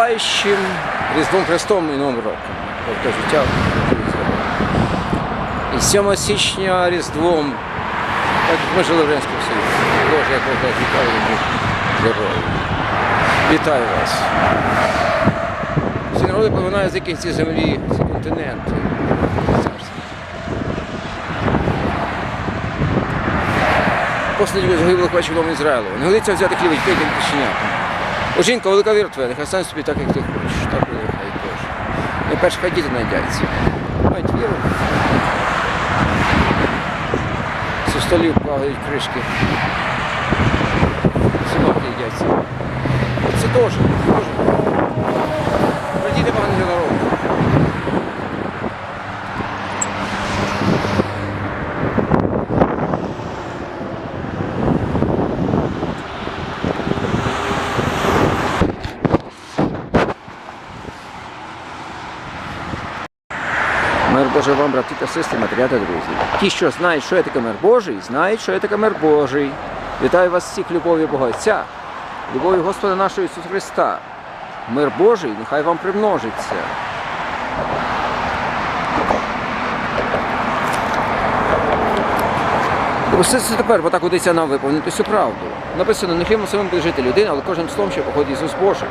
Наступаючим Різдвом Христом і Новим роком. Тобто життя. І 7 січня Різдвом, ми жили в Римському Союзі. Боже, як ви вітаю герої. Вітаю вас. Всі народи поминають з яких ці землі, ці континенти. Послідні загиблих бачив дому Ізраїлю. Не годиться взяти хліб печенятам. О, жінка, велика твоя, нехай стане собі так, як ти хочеш. Так буде, нехай теж. Не перш хай діти знайдяться. Мають віру. Зі столів плавають кришки. Собаки їдяться. Це теж, теж. Божий вам, брати та сестри, матеря та друзі. Ті, що знають, що є таке мир Божий, знають, що є таке мир Божий. Вітаю вас всіх любов'ю Бога Отця, любов'ю Господа нашого Ісуса Христа. Мир Божий, нехай вам примножиться. Усе це тепер, бо так годиться нам виповнити всю правду. Написано, не хлібом самим буде жити людина, але кожним словом, що походить з уст Божих.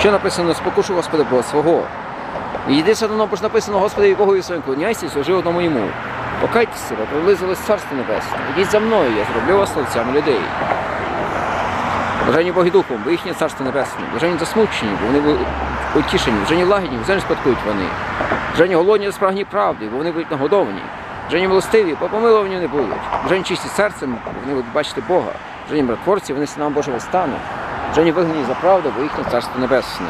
Що написано, спокушу Господа Бога свого. І йди сатано, бо ж написано, Господи, Богу своїм клоняйся і служи одному йому. Покайтеся себе, приблизилось царство небесне. Ідіть за мною, я зроблю вас словцями людей. Блажені Боги Духом, бо їхнє царство небесне. Блажені засмучені, бо вони будуть утішені. Блажені лагідні, бо землю спадкують вони. Блажені голодні, спрагні правди, бо вони будуть нагодовані. Блажені милостиві, бо помиловані не будуть. Блажені чисті серцем, бо вони будуть бачити Бога. Блажені братворці, вони синам Божого стануть. Блажені вигнані за правду, бо їхнє царство небесне.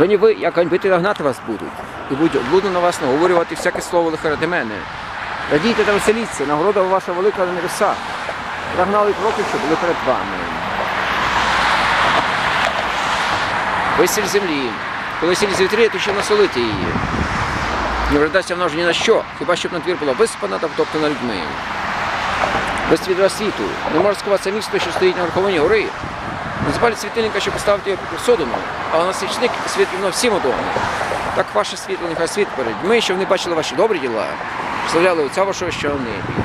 Жоні ви, як ганьбити нагнати вас будуть, і будуть на вас наговорювати всяке слово лихе ради мене. Радійте та веселіться, нагорода ваша велика на небесах. Прогнали кроки, що були перед вами. Ви сіль землі, коли сіль звітріє, то ще насолити її. Не вردасться вона вже ні на що, хіба щоб надвір була виспана та втоптана людьми. Без світу, не може сховатися місто, що стоїть на верховині гори, не світильника, щоб поставити содому, а на свічник світло всім одому. Так ваше світло нехай світ перед людьми, щоб вони бачили ваші добрі діла, славляли Отця вашого, що в небі.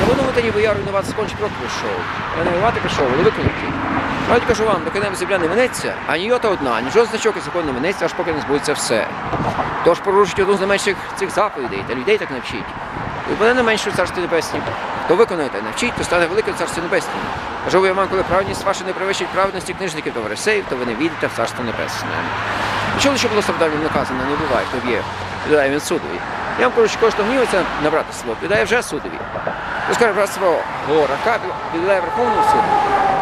Не ви думаєте, ніби я руйнувати скончить рок прийшов. Я не воювати прийшов, але виконати. Навіть кажу вам, доки небо земля не минеться, ані йота одна, ні жоден значок і закон не минеться, аж поки не збудеться все. Тож порушить одну з найменших цих заповідей, та людей так навчіть. І буде не менше в царстві небесні. Хто виконує та навчить, то стане великим в царстві небеснім. Кажу я вам, коли праведність ваша не перевищить праведності книжників та фарисеїв, то ви не війдете в царство небесне. Чули, що було страждальним наказано, не буває, хто б'є, піддає він судові. Я вам кажу, що кожен гнівиться на брата свого, піддає вже судові. То скаже брат свого горака, піддає Верховному суду.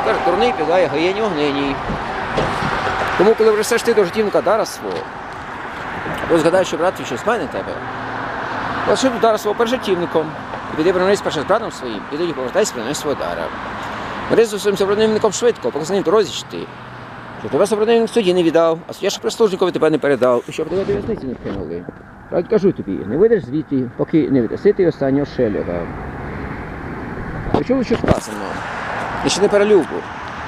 Каже, дурний піддає гаєню огненій. Тому, коли вресеш ти до життівника дара свого, то згадай, що брат щось має на тебе. Лише дара свого перед життівником. Піди принес перше з братом своїм, і тоді повертайся, принес свого дара. Бери зі своїм супротивником швидко, поки з ним дорозі йти. Щоб тебе супротивник судді не віддав, а суддя ще прислужникові тебе не передав, і щоб тебе до в'язниці не вкинули. Так кажу тобі, не вийдеш звідти, поки не віддаси останнього шелюга. Ви чули, що сказано? І ще не перелюбу.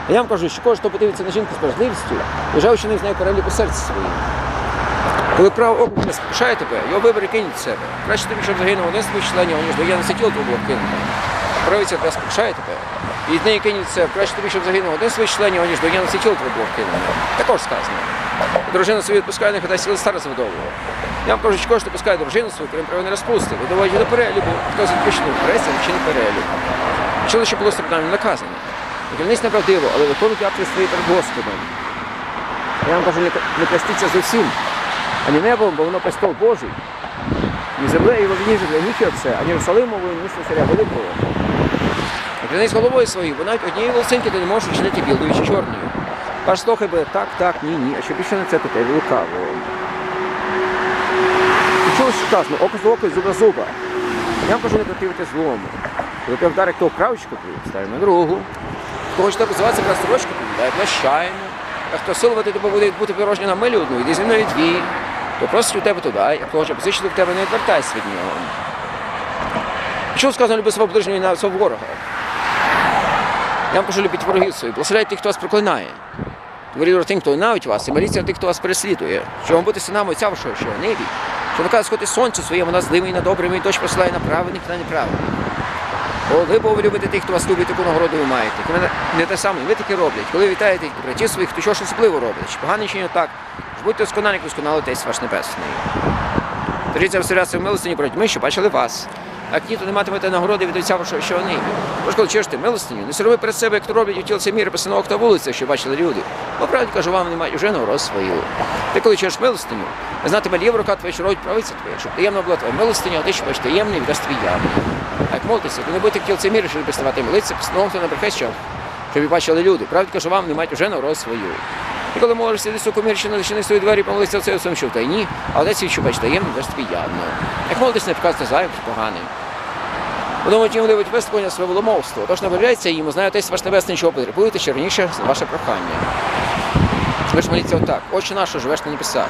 А я вам кажу, що кожен, хто подивиться на жінку з справедливістю, вже вчинив з нею перелюбу серця своїм. Коли право око не спокушає тебе, його вибери кинь від себе. Краще тобі, щоб загинув один з твоїх членів, ніж до я не сиділо було кинути. Правиця тебе спокушає тебе, і від неї від себе. Краще тобі, щоб загинув один з своїх членів, ніж до я не сиділо було кинути. Також сказано. Дружина свою відпускає, нехай сіли стара завдовго. Я вам кажу, що кожен пускає дружину свою, крім право не розпусти. Доводять до перелюбу. Хто відпочинув преса, вчинив перелюб. Чули, що було страждання наказано. Керівність неправдиво, але виконуйте акти свої перед Господом. Я вам кажу, не, не простіться з усім, ані небом, бо воно престол Божий, ні землею нічого це, ані Єрусалимовою, ні царя Великого. А клянись головою своєю, бо навіть однієї волосинки ти не можеш вчинити білою чи чорною. Ваш слухай би так, так, ні, ні, а що більше не це то тебе лукаво. І чули, що сказано, око з око і зуба зуба. Я кажу, не противити злому. Коли ти вдарить правочку твою, ставимо другу. Хто хоче позиватися якраз сорочку, дай плащаємо. А хто силувати тебе буде бути порожньо на милю одну, йди зі мною дві. То просить у тебе туди, хто хоче позичити в тебе, не відвертайся від нього. Що сказано, люби свого ближнього і на свого ворога? Я вам кажу, любіть ворогів своїх, благословляйте тих, хто вас проклинає. Говорили тим, хто ненавидить вас, і моліться на тих, хто вас переслідує. Що вам бути синами Отця вашого, що небі. Що наказ сходити сонце своєму на злими і на добрими, і дощ посилає на праведних та неправедних. Коли бо ви любите тих, хто вас любить, таку нагороду ви маєте. Коли не те саме, ви таки роблять. Коли вітаєте братів своїх, то що особливо роблять? Чи погане чи не так? Будьте досконалі, досконали Отець ваш Небесний. Держіться вселяться в милостині про ми, що бачили вас. А як ні, то не матимете нагороди від Отця вашого, що вони. Тож, коли чеште милостиню, не сорови перед себе, як то роблять у тілці міри посинок та вулицях, що бачили люди. Бо правді кажу, вам немає вже нагород свою. Ти коли чуєш милостиню, знатиме ліва рука твоя, що робить правиця твоя, щоб таємна була твоя милостиня, а ти що бачиш таємний, віддасть твій явний. Як молитися, то не будьте в тілці міри, щоб приставати молитися, посином хто на прихищав, щоб і бачили люди. Правді кажу, вам немає вже нагород свою. І коли молишся десь у комір, зачини свої двері, помолися це своїм, що в тайні, а отець що бачить таємно, дасть тобі явно. Як молитись, не показати зайвим, що поганим. Подумайте, їм любить висловлення своє воломовство. Тож не виявляється їм, знає отець ваш небесний, чого потребуєте, ще раніше ваше прохання. Ж моліться отак, Отче наш, що живеш на небесах.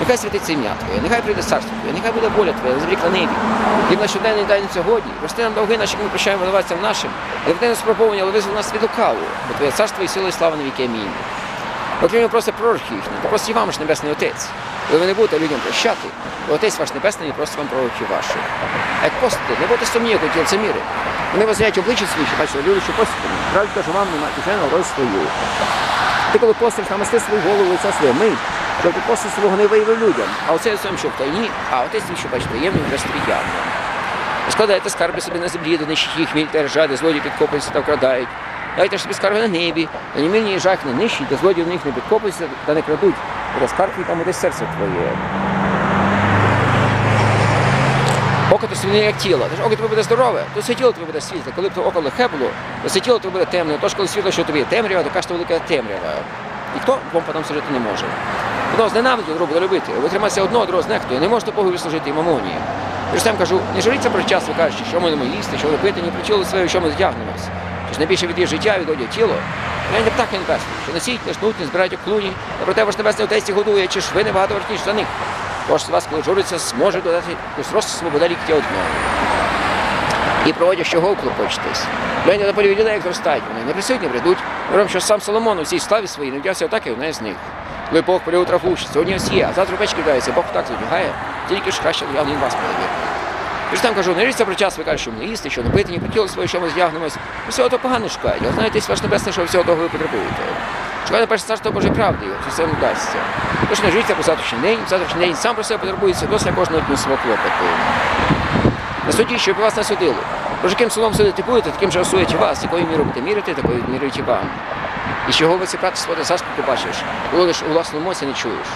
Нехай святиться ім'я Твоє, нехай прийде царство Твоє, нехай буде воля Твоя, землі на небі. Хліб на щоденний нам сьогодні, прости нам довги наші, як ми прощаємо винуватцям нашим, не веди нас в але визвол нас від лукаву, бо Твоє царство і сила і слава на віки. Амінь. Окрім просто пророків їхніх, то просто і вам ж Небесний Отець. Коли ви не будете людям прощати, то Отець ваш Небесний і просто вам пророків ваших. А як постите, не будьте сумні, як тіл це міри. Вони вас зрять обличчя свої, що бачили люди, що постите. Правда, кажу вам, немає на свою. Ти коли постиш, намасти свою голову лиця своє, щоб ти постиш свого не виявив людям. А оце своїм, що в тайні, а отець твій, що бачите, ємний вже явно. Складайте скарби собі на землі, де нищить їх міль та ржа, де злодії підкопуються та вкрадають. Дайте ж собі скарби на небі, на немільні жах не нищить, де злодії в них не підкопуються та не крадуть. Бо скарб там десь серце твоє. Око то свине як тіло. Тож око тобі буде здорове, то все тіло тобі буде світле. Коли б то око лихе було, то все тіло тобі буде темне. Тож коли світло, що тобі є темрява, то кажете велика темрява. Ніхто вам потім служити не може. Зненавидить, другого буде любити. Ви тримаєтеся одного, другого знехтує. Не можете Богові служити і мамоні. Я ж там кажу, не жаліться про час, ви кажете, що ми не їсти, що ви пити, ні причули своє, що ми здягнемось. Ж найбільше від її життя, від одягу тіло. Я не птахи небесні, що носіть, не жнуть, не збирають клуні, а проте ваш небесний отець їх годує, чи ж ви не багато вартіш за них. Кожен з вас, коли журиться, зможе додати якусь росту свобода ліктя одного. І проводять, що гол клопочетесь. Гляньте на полі людей, як зростають вони, не присутні прийдуть. Говоримо, що сам Соломон у цій славі своїй не вдягся отак, і одна з них. Коли Бог полюв траву, що сьогодні ось є, а завтра печ кидається, Бог так задягає, тільки ж краще явний вас перевірити. Я ж там кажу, не ріться про час, ви кажете, що ми їсти, що не пити, ні про своє, що ми здягнемось. Всього того погано але знаєте, ваш небесне, що всього того ви потребуєте. Шукайте перше царство Божої правди, і все не вдасться. Тож не життя про завтрашній день, завтрашній день сам про себе потребується, досить кожного дню свого клопоту. На суді, щоб вас не судили. Бо ж яким словом судити будете, таким же осудять вас, якою мірою будете мірити, такою відмірюють і вам. І чого ви це брати свого заскоку бачиш, коли лиш у власному моці не чуєш.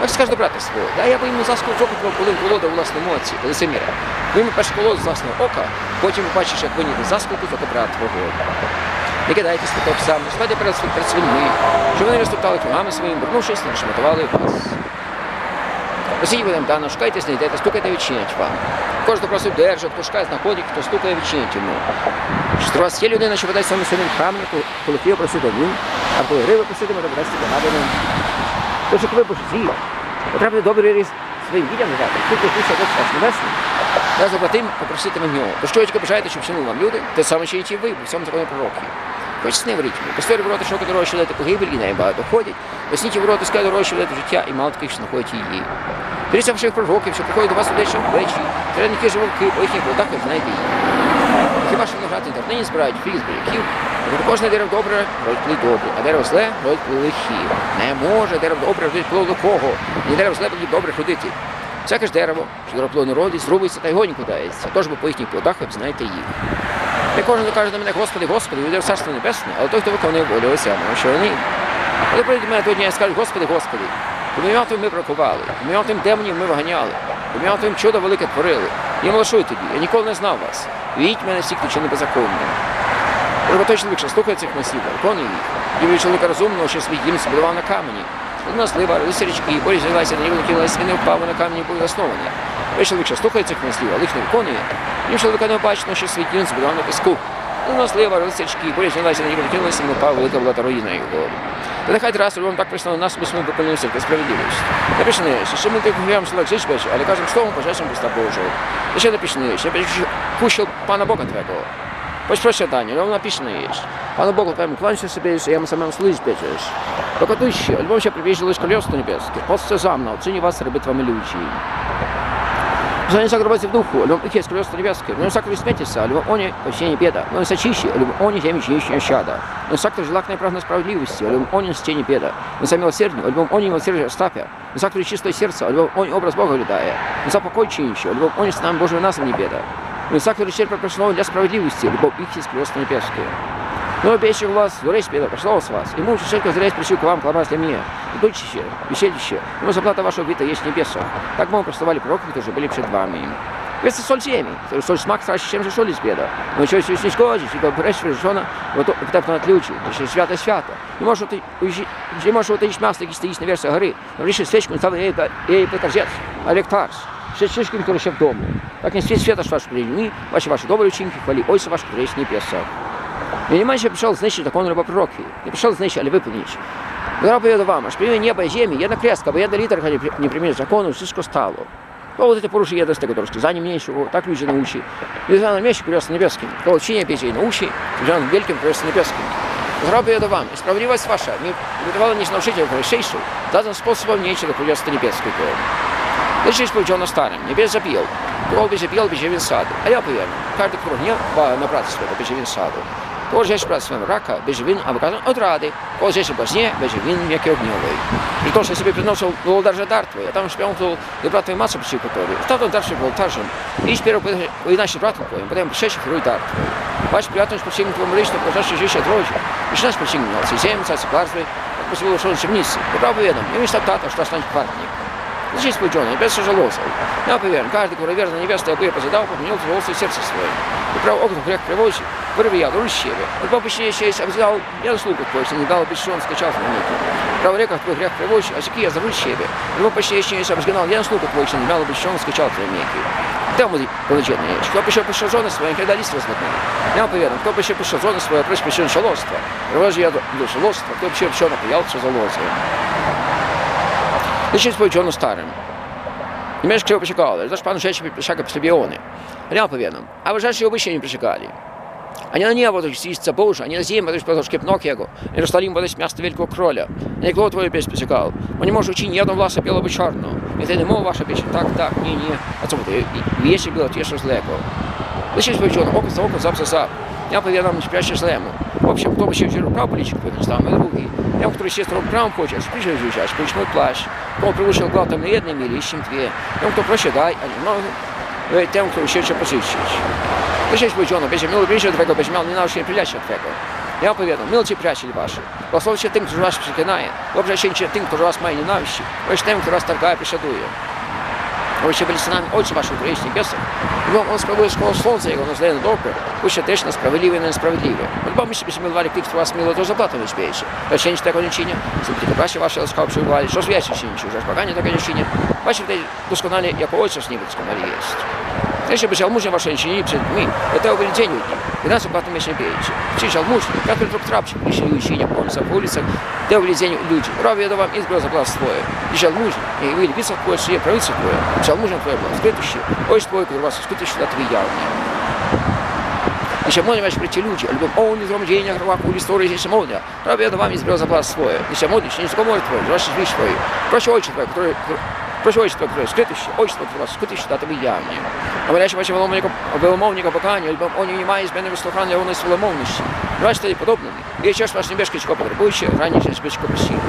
Так скажеш до брата свого, дай я би йому заскок жопу твого, коли колода у власному моці, коли це міра. Ви перше колоду з власного ока, потім бачиш, як виніти заскоку, то брат твого. Не кидайте святок сам, не перед, перед свиньми, щоб вони розтоптали кругами своїм, вернувшись, не шматували вас. Посідь будем дано, шукайте, знайдете, стукайте, відчинять вам. Кожен просить держить, хто шукає, знаходить, хто стукає, відчинять йому. Що у вас є людина, що подасть саме своїм храмі, коли Київ просити він, а коли риби проситиме, то подасть погаданим. Тож ви божі, потрапити добрий різ своїм дітям не дати, тут Ісуса Бог ваш небесний, я заплатим, попроситиме в нього. То що ви бажаєте, щоб вчинили вам люди, те саме, що і ті ви, бо в цьому законі пророків. Хоч сни вріть. Посторі ворота шока дорожче що дати погибель, і найбагато ходять. Посніть ворота скай дорожче що дати життя, і мало таких, що знаходять її. Беріться ваших пророків, що приходять до вас людей, що плечі, треники живовки, по їхніх плодах ви знаєте їх. Хіба що виноградні давнині збирають фіг з буряків, бо кожне дерево добре родить плід добре, а дерево зле родить плід лихі. Не може дерево добре родить плод лихого, ні дерево зле буде добре ходити. Всяке ж дерево, що дороплоне родить, зрубиться та й гоні кудається. Тож бо по їхніх плодах ви знаєте їх. Не кожен каже до мене, Господи, Господи, йде в царство небесне, але той, хто виконує волю Отця, що вони. Коли прийдуть мене того дня і скажуть, Господи, Господи, поміняв ми прокували, поміняв Твоїм демонів ми виганяли, поміняв Твоїм чудо велике творили. Я малашую тобі, я ніколи не знав вас. Віть мене всі, хто чинить беззаконня. Треба той чоловік, що слухає цих масів, виконує їх. Дівий чоловіка розумного, що свій дім збудував на камені. Одна злива, лиси річки, борі злилася на нього, кинулась, він не впав, на камені були засновані. Той чоловік, що слухає цих маслів, але їх не виконує, їм чоловіка не бачно, що свій дім збудував на піску. Одна злива, лиси річки, борі злилася на нього, кинулась, він не впав, велика була та руїна його. Та нехай раз вам так прийшло на нас, ми своїм виконуємося в справедливість. Не пішнеш, ще ми так говоримо, що легше бачиш, але кажемо словом, пожежем Христа Божого. І ще не пішнеш, ще кущил Пана Бога Твого. Ось прощатання, воно написано є. Пану Богу твоему кланяйся себе, и ему самому служить бежишь. Покатуще, альбом ще прибіжили з Королівства Небеске. Пост зам навчені вас робити вам Žinai, sako, arba atsipdauhu, liom ikės klios но Nu, sako, jūs metėsa, liom oni не беда. Но сочище, а любом они тем чище щада. Но сактор желакное праздно справедливости, а любом они с тени беда. Но сам милосердие, а любом они милосердие стапя. Но сактор чистое сердце, любом они образ Бога глядая. Но за покой чинище, любом они с нами Божьего нас не беда. Но сактор черпа прошлого для справедливости, любом их из крестной пески. Но обещал вас, дуресь беда, пошла с вас. И муж человек зря пришел к вам, кломать для меня. Идущие, весельище, но заплата вашего бита есть в небесах. Так мы простовали пророки, которые были перед вами. Вы соль земли, соль смак страшнее, чем же соль из беда. Но еще если не шкодить, и как брешь решена, вот так на отлючу, еще свято свято. Не можешь ты, не можешь вот мясо, які стоїть на версі гори, но лише свечку, став ей, ей покажет, а лектарс. Ще чишки, які ще в дому. Так не світ свята ж ваш прийми, ваші ваші добрі вчинки, хвалі Ойся ваш, який есть в І не менше прийшов знищити закон рабопроквії. Не прийшов знищити, але виповніть. Тогда поведу вам, аж прими небо и земли, я на крест, кабы я до литера не применил закону, всичко стало. То вот это поруши я достиг, который за ним меньшего, так люди научи. И за нами еще крест небесным, то учение пяти научи, Жан Вельким крест небесным. Zrobię do wam, sprawiedliwość wasza, nie wydawało niż nauczyciel Chrystuszu, dadzą sposobem nie do Królestwa Niebieskiego. Lecz powiedziano starym, nie bierz zapijał, kto by zapijał, będzie więc sadu. A ja powiem, każdy, kto nie ma na pracę swego, będzie więc sadu. Кожен ж працює рака, без він або кажуть, от ради, кожен ж бажні, без він м'який огньовий. При тому, що собі приносив володар дар твій, а там шпіон то до брата мацу почив готові. Став там дальше волотаржем. І сперва поєднайся з братом твоїм, потім ще фіруй дар твій. Бач, приятно ж почив твоєму лично, пожалуйста, життя дрожжі. І що нас почив на цей землі, цей кларстві, як посилило, що черниці. І правда відом, і він став тата, що стань квартник. Здесь споджено, без сожалосов. Я поверен, каждый, кто верно невеста, я бы позадал, поменял волосы сердце свое. И прав окна грех приводит, вырви я, дружи себе. Вот папа еще есть, обзял, я заслугу твою, если не дал, бы он скачал в монету. Прав река твой грех приводит, а сяки я за дружи себе. И вот почти еще есть, обзгнал, я заслугу твою, если не дал, бы он скачал в монету. Там вот положение. Кто еще пришел жены свои, когда лист размотнул. Я поверен, кто еще пришел жены свои, прочь пришел шалоство. Рвожи я до шалоства, кто еще пришел напоял, что за лозы. Лише споджено старим. I męż chciał przeszkadzać, zaś pan rzeczy przeszkadza przebiony. Ale ja powiadam, a wy rzeczy obyście nie przeszkali. A nie na niebo to jest Boże, a nie na ziemię to jest po szkiepnok jego. Nie Jerosalim to jest miasto wielkiego króla. A jak твоє без przeszkadzał. On nie może uczynić jedną wlasę białego czarno. I wtedy mowa wasza piesze, tak, tak, nie, nie. A co to? Jeszcze było jeszcze zlego. Лише споджено, око за око, зап за зап. Я поwiadam, śpiacie zlemu. В общем, кто бы się wziął prawo policzyć, powinien tam drugi. Ja, który się stron prawo хочет, приезжай взять, пусть мой плащ. Кого приглушил глав там на jednej mili, ищем две. Тем, кто проще дай, а не много. Тем, кто się jeszcze pożyczyć. Лише споджено, będzie miał bliżej twego, będzie miał nie nauczyć przyjaciół twego. Ja opowiadam, milci przyjaciele wasi. Błogosławcie tym, którzy was przeklinają. Dobrze się tym, którzy was mają nienawiści. Bądź tym, który was targaje, prześladuje. Abyście byli synami Ojca Waszego, który jest niebiesem. I Wam On sprawuje szkołę Słońca Jego na zle na dobre. Byście też na sprawiedliwe i na niesprawiedliwe. Bo myście byśmy milowali tych, którzy Was miło, to zapłatą nie śmiejecie. Ale czynicie tego nie czynię. Żeby tylko bracia Wasze łaskawe przyjmowali. Co zwiecie czynicie, że paganie tego nie czynię. Właśnie tutaj żeby żałmużnę waszej dziedzinie przed mi, это увеличение дни. И нас об этом еще пейте. Чи жалмужни, как и друг трапчик, еще уищение польза в улицах, для увеличения людей. Раве это вам из гроза глаз твое. И жалмужни, и вы лепиться твое, и правительство твое, жалмужен твое было. Следующий, ой твое, который вас скрытище на три явные. Еще можно ваш прийти люди, а любым он из денег, рвак, ули сторы, здесь молния. Раве это вам из гроза глаз свое. Еще молния, еще не сколько может твое, ваше вещь твое. Проще очень твое, который który Proszę ojca, które skryty się, ojca, które was skryty się na to wyjawnie. A wreszcie właśnie wielomownego pokania, albo oni nie mają zbędnej wysłuchania one swolomowności. Właśnie wtedy podobne. Wiecie, aż was nie bierzcie go potrzebujcie, ranić jest być go prosili.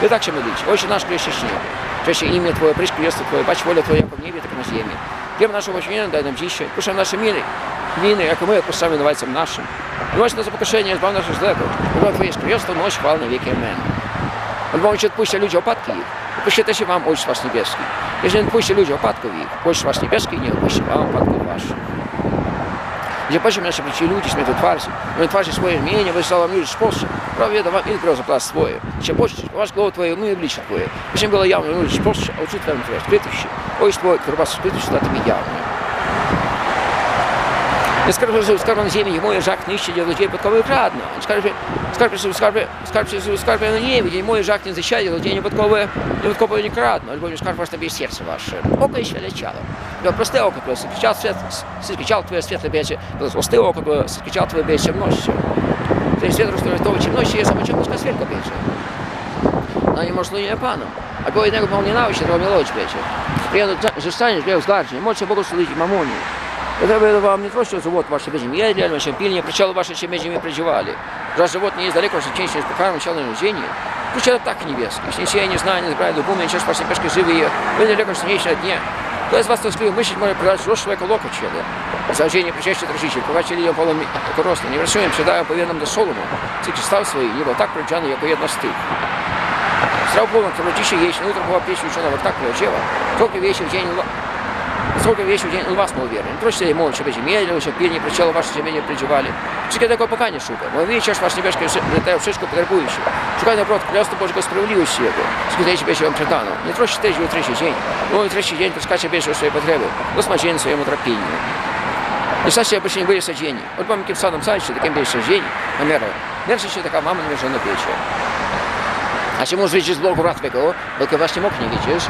Wy tak się modlicie. Ojcze nasz, który jesteś w niebie. Wreszcie imię Twoje, pryszki jest Twoje, bać wolę Twoją jako w niebie, tak i na ziemi. Wiem naszą woźmienę, daj nam dzisiaj. Proszę nasze miny, winy, jako my odpuszczamy nowajcom naszym. I właśnie na zapokorzenie, zbaw nasze złego. Bo Twoje jest Królestwo, moc, chwała na wam Ojciec Wasz Niebieski. Jeżeli nie odpuśćcie ludzie opadków ich, Ojciec Wasz Niebieski nie odpuści wam opadków Waszych. Gdzie patrzą nasze ci ludzi, śmieją twarzy, my twarzy swoje imienia, wysłał wam już sposób, prawie do wam i grozę plas swoje. Się pościsz, wasz głowę twoje, my oblicze twoje. Byśmy było jawne, już sposób, a uczyć wam twoje, skrytuj się. Ojciec Twój, który was skrytuj się na tym jawnie. skarbie, skarbie ziemi, moje żak niszczy, gdzie ludzie podkoły kradną. Skarbie, skarbie, skarbie, skarbie, skarbie na ziemi, gdzie moje żak nie zasiadzie, ludzie nie podkoły, nie podkoły nie kradną. Albo skarb wasz nabije serce wasze. Oko еще лечало. Да, простое око, просто кричал свет, кричал твое светлое бече, простое око, кричал твое бече множество. То есть свет расстроил то, чем ночью, если почему пускай светка бече. Но не может луния паном. A go jednego pomnie nauczy, to miał lodź, wiecie. I on zostanie, że miał zgardzie. Mocie Bogu służyć mamonie. Ja треба вам не просто живот ваше będzie mieli, ale się pilnie причал ваше się będziemy проживали. Раз живот не есть далеко, что чаще покарм начало рождения. Пусть это так небесный. Если я не знаю, не знаю, думаю, сейчас ваши пешки живые, вы далеко, что не дня. То есть вас тоскливо мыслить, может продать рост человека лока чеда. Зажжение причащи дрожичи, ковачили ее полом коростно. Не врачуем, предаем повинным до солому. Цики став свої, ніби так проджаний, як єдно стих. Сразу полно, кто dzisiaj jeść, no jutro była pieśń uczona, bo tak powiedziała. Сколько вещей в день schodów jeździł dzień, u was mówiłem. Proście mączy będzie mieli, się pilnie przeciało, wasze się nie przydziewali. Czy kiedy tego pokanie szuka? Bo wiecie, aż wasz niebieskie, że to wszystko potrzebuje się. Szukaj naprawdę Królestwa Bożego Sprawiedliwości Jego. Skuteczny będzie wam przedano. Nie troszcie też o trzeci dzień. Bo o trzeci dzień troszkacie bierze swoje potrzeby. Ósma dzień swojemu trapieniu. Nieszczęście obyście nie byli sadzeni. Od mamy kim sadom sadzić, takim byli sadzeni. Namierę. Pierwsza się taka mama nie żona wiecie. A się może widzieć z Bogu bratwego, bo właśnie moknie widzisz.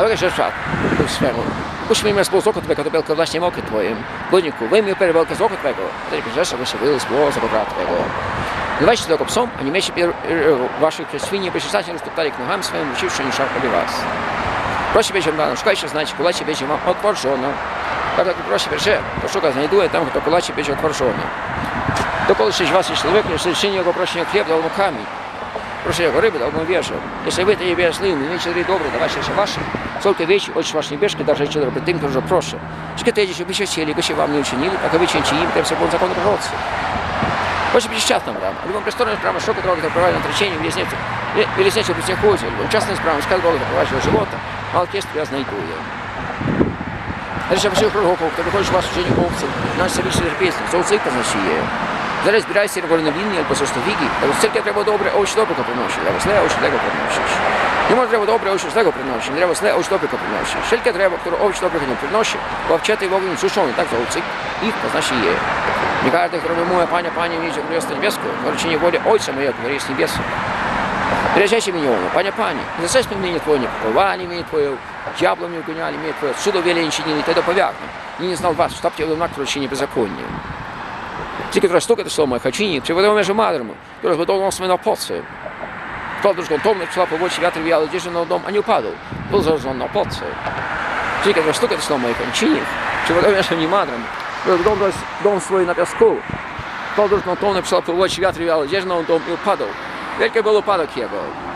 A wiesz, że czat, to swemu. Uśmiejmy z oko twego, to tylko właśnie moky twoim. Budniku, wyjmij perwelkę z oko twego. Wtedy piszesz, aby się wyły z blogu ratwego. Dawajcie tego psom, a nie miejcie waszych świni, by się stać roztoptali k nogam swoim, uciwszy niż szarpali was. Prosi będzie wam, szukajcie, znajdzie, kulacie będzie wam otworzono. Tak jak prosi będzie, poszuka, znajduje tam, kto kulacie będzie otworzony. Dokąd się was jest człowiek, jeżeli czyni jego proszenie chleb, albo kamień. Proszę jego ryby, albo wierzę. Jeśli wy nie wierzę, miejcie ryby dobre, dawajcie się wasze. Сколько вещи, очень ваши бешки, даже еще добрый тем, кто уже проще. Сколько ты если бы еще сели, бы вам не учинили, так вы чините им, тем все будет закон прородцы. Больше бы частным брам. Любом престольным справа шока дорога доправляет на отречение в лесницу. В лесницу при всех ходит. Любом частным справа сказал Бога доправляет живота. А оркестр я знайду ее. Речі всіх пророків, хто виходить вас вчені овці, наш собі ще пісні, за оцих позначіє. Зараз збирайся револьно вільні, або состовіки, але тільки треба добре, овочі добре приносить, або зле, овочі добре приносиш. Не може треба добре, овочі злего приносить, не треба зле, овочі добре приносить. Тільки треба, хто овочі добре не приносить, бо вчити вогонь сушоний, так оцих, їх позначіє. Не кажете, хто вимує паня, пані, віче, Крестя Небеску, горчині волі Отця моє, говори з небесу. Приезжайте меня, паня, паня, за це спомнение твое не поковали имеет твое, дьяблом не угоняли имеет твое, суду вели не чинили, тогда повягну. И не знал вас, штаб тебе знак вручения беззакония. Тільки треба стукати слово моє хачині, приведемо межу мадрому, і розбудовано себе на поце. Правда, що готовно пішла по вочі вятр віяли, діжи на дом, а не упадав. Був заражен на поце. Тільки треба стукати слово моє хачині, приведемо межу не мадрому, і розбудовано дом свій на піску. Правда, що готовно пішла по вочі вятр віяли, діжи на дом і упадав. Wielkie był upadek jego.